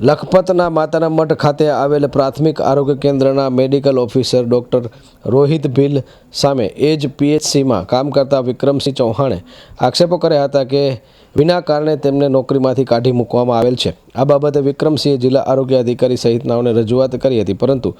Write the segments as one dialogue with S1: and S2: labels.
S1: લખપતના માતાના મઠ ખાતે આવેલ પ્રાથમિક આરોગ્ય કેન્દ્રના medical officer doctor Rohit Bhil સામે એજ પીએચસીમાં કામ કરતા વિક્રમસિંહ ચૌહાણે આક્ષેપો કર્યા હતા કે વિના કારણે તેમને નોકરીમાંથી કાઢી મૂકવામાં આવેલ છે. આ બાબતે વિક્રમસિંહે જિલ્લા આરોગ્ય અધિકારી સહિતનાઓને રજૂઆત કરી હતી, પરંતુ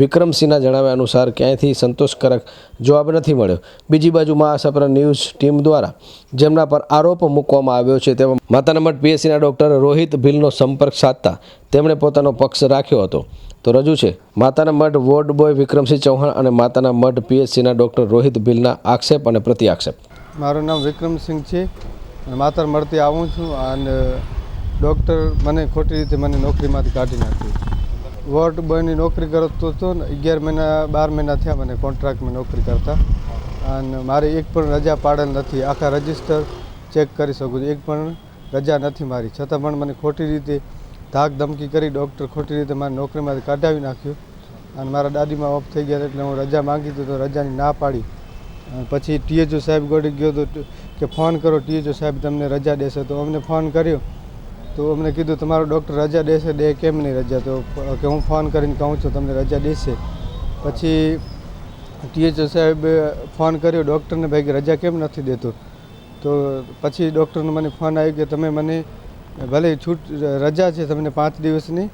S1: વિક્રમસિંહના જણાવ્યા અનુસાર ક્યાંયથી સંતોષકારક જવાબ નથી મળ્યો. બીજી બાજુ મહાસપ્ર ન્યૂઝ ટીમ દ્વારા જેમના પર આરોપ મૂકવામાં આવ્યો છે તેમાં માતાના મઠ પીએસસીના ડૉક્ટર રોહિત ભીલનો સંપર્ક સાધતા તેમણે પોતાનો પક્ષ રાખ્યો હતો. તો રજૂ છે, માતાના મઠ વોર્ડ બોય વિક્રમસિંહ ચૌહાણ અને માતાના મઠ પીએસસીના ડૉક્ટર રોહિત ભીલના આક્ષેપ અને પ્રતિ આક્ષેપ
S2: મારું નામ વિક્રમસિંહ છે. અને માતર મળતી આવું છું અને ડૉક્ટર મને ખોટી રીતે મને નોકરીમાંથી કાઢી નાખ્યું વોર્ડ બોયની નોકરી કરતો હતો ને અગિયાર મહિના, બાર મહિના થયા મને કોન્ટ્રાક્ટમાં નોકરી કરતા. અને મારે એક પણ રજા પાડેલ નથી. આખા રજિસ્ટર ચેક કરી શકું છું. એક પણ રજા નથી મારી. છતાં પણ મને ખોટી રીતે ધાક ધમકી કરી ડૉક્ટર ખોટી રીતે મારી નોકરીમાંથી કાઢાવી નાખ્યું. અને મારા દાદીમાં ઓફ થઈ ગયા એટલે હું રજા માંગી હતી તો રજાની ના પાડી. પછી ટીએચઓ સાહેબ ગોડી ગયો તો કે ફોન કરો, ટીએચઓ સાહેબ તમને રજા દેશે. તો અમને ફોન કર્યો. તો અમને કીધું, તમારો ડૉક્ટર રજા દેશે, દે કેમ નહીં રજા? તો કે હું ફોન કરીને કહું છું, તમને રજા દેશે. પછી ટીએચઓ સાહેબે ફોન કર્યો, ડૉક્ટરને ભાઈ કે રજા કેમ નથી દેતો? તો પછી ડૉક્ટરનો મને ફોન આવ્યો કે, તમે મને ભલે છૂટ, રજા છે તમને પાંચ દિવસની,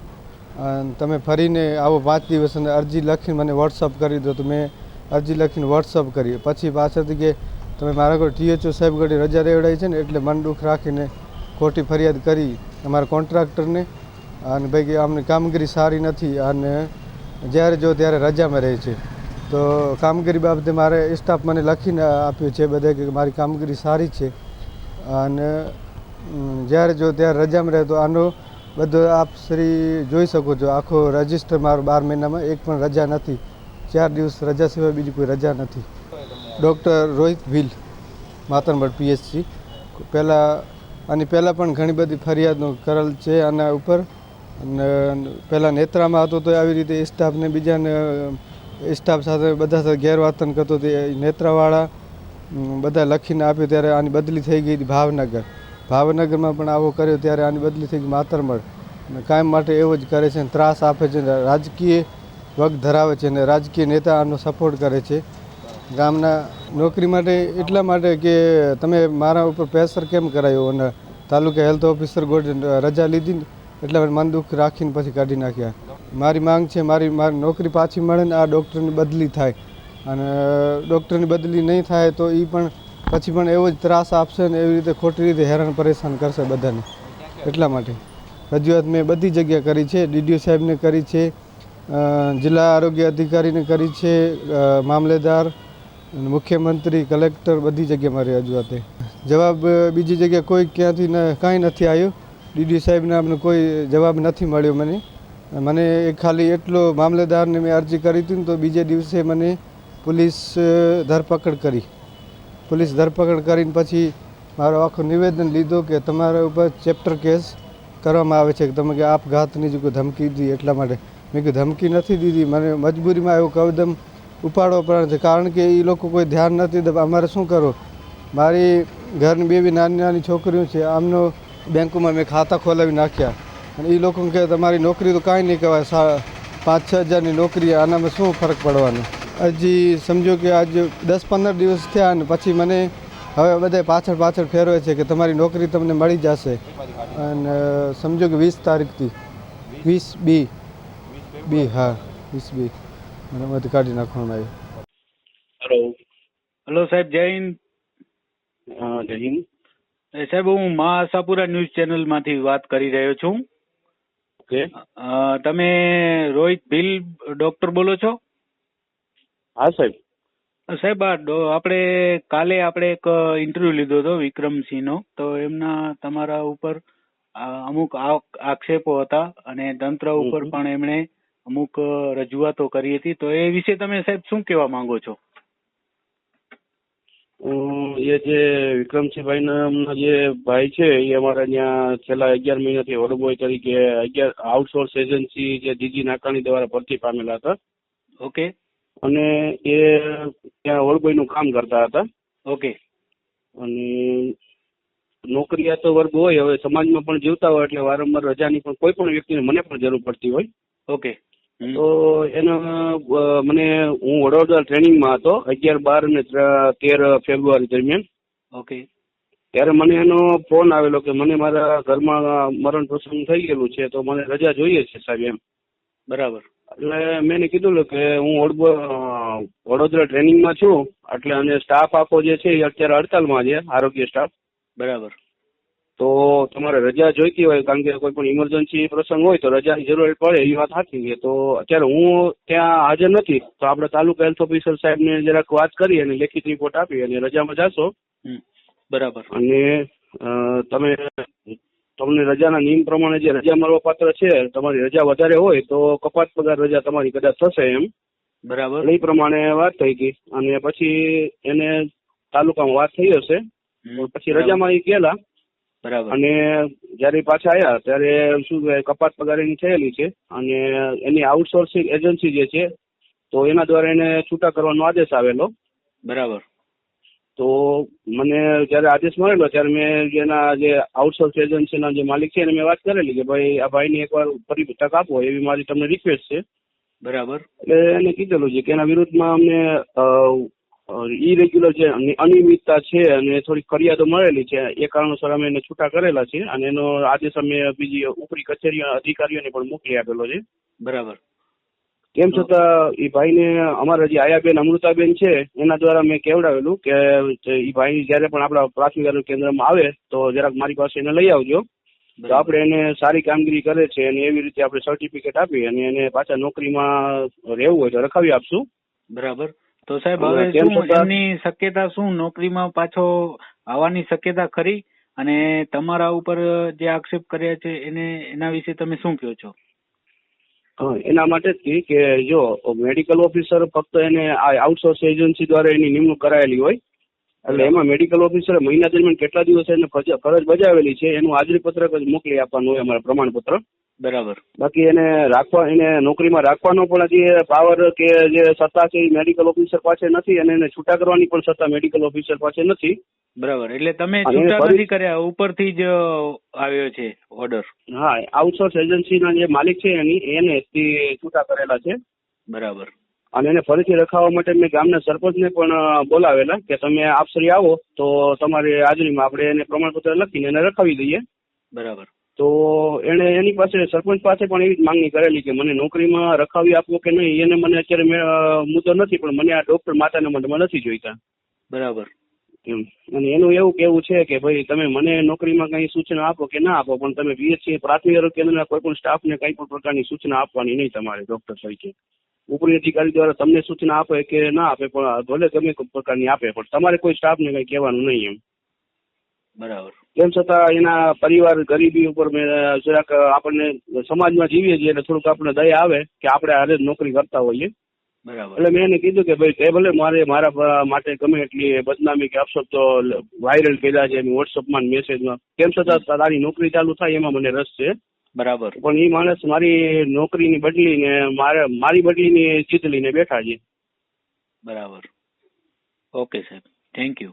S2: અને તમે ફરીને આવો પાંચ દિવસ અને અરજી લખીને મને વોટ્સઅપ કરી દો. તો મેં અરજી લખીને વોટ્સઅપ કરી પછી પાછળથી કે તમે મારા કોઈ ટીએચઓ સાહેબ ઘડી રજા રેવડાવી છે ને, એટલે મન દુઃખ રાખીને ખોટી ફરિયાદ કરી અમારા કોન્ટ્રાક્ટરને. અને ભાઈ કે આમની કામગીરી સારી નથી અને જ્યારે જો ત્યારે રજામાં રહે છે. તો કામગીરી બાબતે મારે સ્ટાફ મને લખીને આપ્યું છે બધે કે મારી કામગીરી સારી છે. અને જ્યારે જો ત્યારે રજામાં રહે તો આનો બધો આપ શ્રી જોઈ શકો છો. આખો રજિસ્ટર મારો બાર મહિનામાં એક પણ રજા નથી. ચાર દિવસ રજા સિવાય બીજી કોઈ રજા નથી. Doctor Rohit Bhil Mataramadh PHC. પહેલાં આની પહેલાં પણ ઘણી બધી ફરિયાદો કરેલ છે આના ઉપર. અને પહેલાં નેત્રામાં હતો તો આવી રીતે સ્ટાફને બીજાને સ્ટાફ સાથે બધા સાથે ગેરવર્તન કરતો તે નેત્રાવાળા બધા લખીને આપ્યું ત્યારે આની બદલી થઈ ગઈ હતી ભાવનગર. ભાવનગરમાં પણ આવો કર્યો ત્યારે આની બદલી થઈ ગઈ માતરમઢ અને કાયમ માટે એવો જ કરે છે ત્રાસ આપે છે. રાજકીય વગ ધરાવે છે અને રાજકીય નેતા આનો સપોર્ટ કરે છે. ગામના નોકરી માટે એટલા માટે કે તમે મારા ઉપર પ્રેશર કેમ કરાયો? અને તાલુકા હેલ્થ ઓફિસર ગોડ રજા લીધી એટલા મને દુઃખ રાખીને પછી કાઢી નાખ્યા. મારી માંગ છે, મારી મારી નોકરી પાછી મળે ને આ ડૉક્ટરની બદલી થાય. અને ડૉક્ટરની બદલી નહીં થાય તો એ પણ પછી પણ એવો જ ત્રાસ આપશે ને એવી રીતે ખોટી રીતે હેરાન પરેશાન કરશે બધાને. એટલા માટે. રજૂઆત મેં બધી જગ્યા કરી છે, ડીડીઓ સાહેબને કરી છે જિલ્લા આરોગ્ય અધિકારીને કરી છે મામલેદાર મુખ્યમંત્રી, કલેક્ટર બધી જગ્યાએ મારી રજૂઆતે. જવાબ બીજી જગ્યાએ કોઈ ક્યાંથી કાંઈ નથી આવ્યું. ડીડી સાહેબને અમને કોઈ જવાબ નથી મળ્યો મને. મને એ ખાલી એટલો મામલેદારને મેં અરજી કરી હતી ને તો બીજે દિવસે મને પોલીસ ધરપકડ કરી. પોલીસ ધરપકડ કરીને પછી મારો આખું નિવેદન લીધું કે તમારા ઉપર ચેપ્ટર કેસ કરવામાં આવે છે, કે તમે કે આપઘાતની જે કોઈ ધમકી દીધી એટલા માટે. મેં કીધું, ધમકી નથી દીધી. મને મજબૂરીમાં એવો કવદમ ઉપાડવો પડે છે. કારણ કે એ લોકો કોઈ ધ્યાન નથી દેતા. અમારે શું કરવું? મારી ઘરની બે બી નાની નાની છોકરીઓ છે. આમનો બેંકોમાં મેં ખાતા ખોલાવી નાખ્યા. અને એ લોકોને કહે, તમારી નોકરી તો કાંઈ નહીં કહેવાય. સા, પાંચ છ હજારની નોકરી, આનામાં શું ફરક પડવાનો? હજી સમજો કે આજ દસ પંદર દિવસ થયા અને પછી મને હવે બધા પાછળ પાછળ ફેરવે છે કે તમારી નોકરી તમને મળી જશે. અને સમજો કે વીસ તારીખથી, વીસ બી બી હા વીસ બી મને મત કાઢી નાખવામાં આવ્યું.
S3: હેલો.
S4: હલો સાહેબ જય હિન્દ.
S3: હા જય હિન્દ.
S4: સાહેબ હું મા આશાપુરા ન્યૂઝ ચેનલમાંથી વાત કરી રહ્યો છું.
S3: ઓકે.
S4: તમે રોહિત ભીલ ડોક્ટર બોલો છો?
S3: હા સાહેબ.
S4: સાહેબ આ આપણે કાલે આપણે એક ઇન્ટરવ્યુ લીધો હતો વિક્રમસિંહનો. તો એમના તમારા ઉપર અમુક આ- આક્ષેપો હતા અને તંત્ર ઉપર પણ એમણે અમુક રજૂઆતો કરી હતી. તો એ વિશે તમે સાહેબ શું કહેવા માંગો છો?
S3: એ જે વિક્રમસિંહભાઈ નામના જે ભાઈ છે એ અમારા ત્યાં છેલ્લા અગિયાર મહિનાથી વડોબોય તરીકે અગિયાર આઉટસોર્સ એજન્સી જે દીદી નાકાણી દ્વારા ભરતી પામેલા હતા.
S4: ઓકે.
S3: અને એ ત્યાં વડોબોયનું કામ કરતા હતા.
S4: ઓકે.
S3: અને નોકરિયાતો વર્ગ હોય હવે સમાજમાં પણ જીવતા હોય એટલે વારંવાર રજાની પણ કોઈ પણ વ્યક્તિને મને પણ જરૂર પડતી હોય.
S4: ઓકે.
S3: તો એનો મને હું વડોદરા ટ્રેનિંગમાં હતો અગિયાર બાર અને તેર ફેબ્રુઆરી દરમિયાન.
S4: ઓકે.
S3: ત્યારે મને એનો ફોન આવેલો કે મને મારા ઘરમાં મરણ પ્રસંગ થઈ ગયેલું છે તો મને રજા જોઈએ છે સાહેબ એમ.
S4: બરાબર.
S3: એટલે મેં એને કીધું કે હું વડોદરા ટ્રેનિંગમાં છું એટલે અને સ્ટાફ આખો જે છે એ અત્યારે હડતાલમાં છે આરોગ્ય સ્ટાફ
S4: બરાબર.
S3: તો તમારે રજા જોઈતી હોય કારણ કે કોઈ પણ ઇમરજન્સી પ્રસંગ હોય તો રજાની જરૂર પડે એ વાત સાચી છે. તો અત્યારે હું ત્યાં હાજર નથી તો આપણે તાલુકા હેલ્થ ઓફિસર સાહેબને જરાક વાત કરી અને લેખિત રિપોર્ટ આપી અને રજામાં જાશો.
S4: બરાબર.
S3: અને તમે તમને રજાના નિયમ પ્રમાણે જે રજા મળવા પાત્ર છે તમારી રજા વધારે હોય તો કપાત પગાર રજા તમારી કદાચ થશે એમ.
S4: બરાબર.
S3: એ પ્રમાણે વાત થઈ ગઈ. અને પછી એને તાલુકામાં વાત થઈ હશે. પછી રજામાં એ ગયેલા.
S4: બરાબર.
S3: અને જ્યારે પાછા આવ્યા ત્યારે શું કહેવાય કપાત પગાર એની થયેલી છે અને એની આઉટસોર્સિંગ એજન્સી જે છે તો એના દ્વારા એને છૂટા કરવાનો આદેશ આવેલો.
S4: બરાબર.
S3: તો મને જ્યારે આદેશ મળેલો ત્યારે મેં જેના જે આઉટસોર્સ એજન્સીના જે માલિક છે એને મેં વાત કરેલી કે ભાઈ આ ભાઈને એકવાર ફરી તક આપો એવી મારી તમને રિક્વેસ્ટ છે.
S4: બરાબર.
S3: એટલે એને કીધેલું છે કે એના વિરુદ્ધમાં અમને ઇરેગ્યુલર જે અનિ- અનિયમિતતા છે અને થોડીક ફરિયાદો મળેલી છે. એ કારણોસર અમે એને છૂટા કરેલા છે અને એનો આદેશ અમે બીજી ઉપરી કચેરી અધિકારીઓને પણ મોકલી આપેલો છે.
S4: બરાબર.
S3: તેમ છતાં એ ભાઈને અમારા જે આયાબેન અમૃતાબેન છે એના દ્વારા મેં કેવડાવેલું કે એ ભાઈ જ્યારે પણ આપણા પ્રાથમિક આરોગ્ય કેન્દ્રમાં આવે તો જરાક મારી પાસે એને લઈ આવજો. તો આપણે એને સારી કામગીરી કરે છે અને એવી રીતે આપણે સર્ટિફિકેટ આપી અને એને પાછા નોકરીમાં રહેવું હોય તો રખાવી આપશું.
S4: બરાબર. તો સાહેબ
S3: હવે
S4: શું એમની શક્યતા શું? નોકરીમાં પાછો આવવાની શક્યતા ખરી? અને તમારા ઉપર જે આક્ષેપ કર્યા છે એને એના વિશે તમે શું કહો છો?
S3: એના માટે જ કે જો મેડિકલ ઓફિસર ફક્ત એને આ આઉટસોર્સ એજન્સી દ્વારા એની નિમણૂક કરાયેલી હોય એટલે એમાં મેડિકલ ઓફિસરે મહિના દરમિયાન કેટલા દિવસ એને ફરજ બજાવેલી છે એનું હાજરી પત્રક જ મોકલી આપવાનું હોય અમારા પ્રમાણપત્ર.
S4: બરાબર.
S3: બાકી એને રાખવા એને નોકરીમાં રાખવાનો પણ જે પાવર કે જે સત્તા છે એ મેડિકલ ઓફિસર પાસે નથી અને એને છૂટા કરવાની પણ સત્તા મેડિકલ ઓફિસર પાસે નથી.
S4: બરાબર. એટલે તમે છૂટા નથી કર્યા ઉપરથી જ આવ્યો છે ઓર્ડર
S3: હા આઉટસોર્સ એજન્સીના જે માલિક છે એની એને છૂટા કરેલા છે.
S4: બરાબર.
S3: અને એને ફરીથી રખાવવા માટે મેં ગામના સરપંચને પણ બોલાવેલા કે તમે આપસરી આવો તો તમારી હાજરીમાં આપણે એને પ્રમાણપત્ર લખીને એને રખાવી દઈએ.
S4: બરાબર.
S3: તો એણે એની પાસે સરપંચ પાસે પણ એવી જ માંગણી કરેલી કે મને નોકરીમાં રખાવી આપવો કે નહીં એને મને અત્યારે મે- મુદ્દો નથી પણ મને આ ડોક્ટર માતાના મઢમાં નથી જોઈતા.
S4: બરાબર.
S3: એમ. અને એનું એવું કેવું છે કે ભાઈ તમે મને નોકરીમાં કઈ સૂચના આપો કે ના આપો પણ તમે બીએચસી પ્રાથમિક આરોગ્ય કેન્દ્રના કોઈ પણ સ્ટાફને કઈ પણ પ્રકારની સૂચના આપવાની નહીં તમારે ડોક્ટર તરીકે. ઉપરી અધિકારી દ્વારા તમને સૂચના આપે કે ના આપે પણ ભલે ગમે કોઈ પ્રકારની આપે પણ તમારે કોઈ સ્ટાફને કઈ કહેવાનું નહીં એમ.
S4: બરાબર.
S3: તેમ છતાં એના પરિવાર ગરીબી ઉપર જરાક આપણને સમાજમાં જીવીએ છીએ એટલે થોડુંક આપણને દયા આવે કે આપણે હારે જ નોકરી કરતા હોઈએ.
S4: બરાબર.
S3: એટલે મેં એને કીધું કે ભાઈ તે ભલે મારે મારા માટે ગમે એટલી બદનામી કે અપશબ્દો વાયરલ કર્યા છે વોટ્સઅપમાં મેસેજમાં તેમ છતાં તારી નોકરી ચાલુ થાય એમાં મને રસ છે.
S4: બરાબર.
S3: પણ એ માણસ મારી નોકરીની બદલીને મારે મારી બદલીની જીત લઈને બેઠા છે.
S4: બરાબર. ઓકે સાહેબ. Thank you